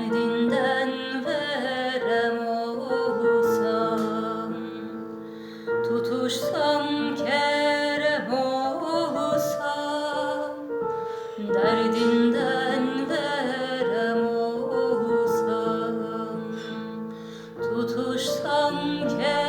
Derdinden verem olsam Tutuşsam kerem olsam Derdinden verem olsam Tutuşsam kerem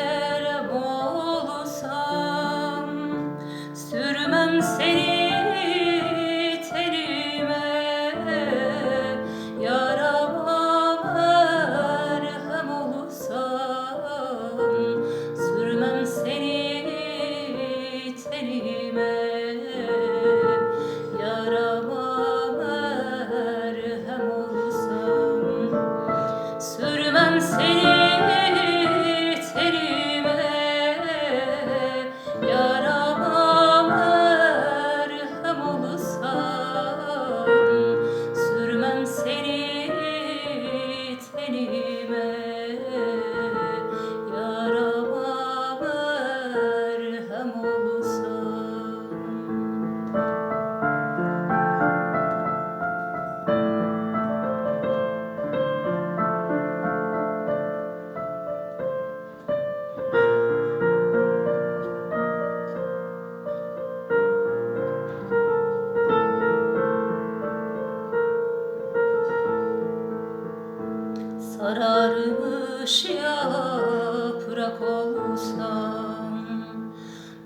Sararmış yaprak olsam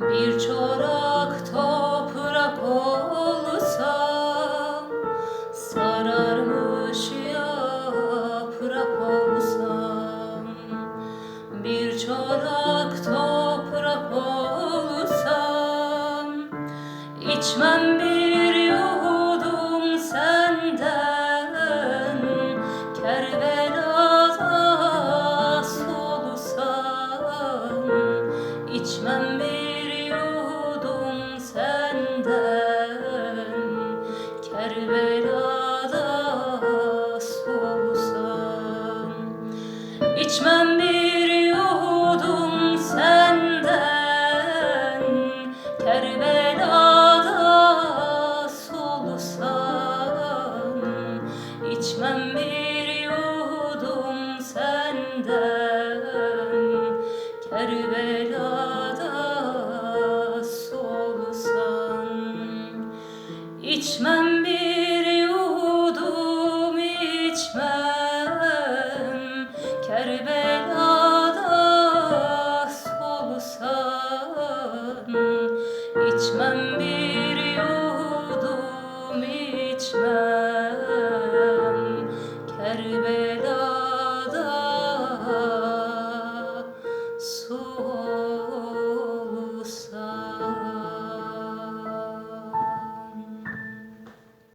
Bir çorak toprak olsam Sararmış yaprak olsam Bir çorak toprak olsam İçmem bir senden Kerbelada İçmem bir yudum içmem. Kerbelada solsam İçmem bir yudum içmem. Kerbelada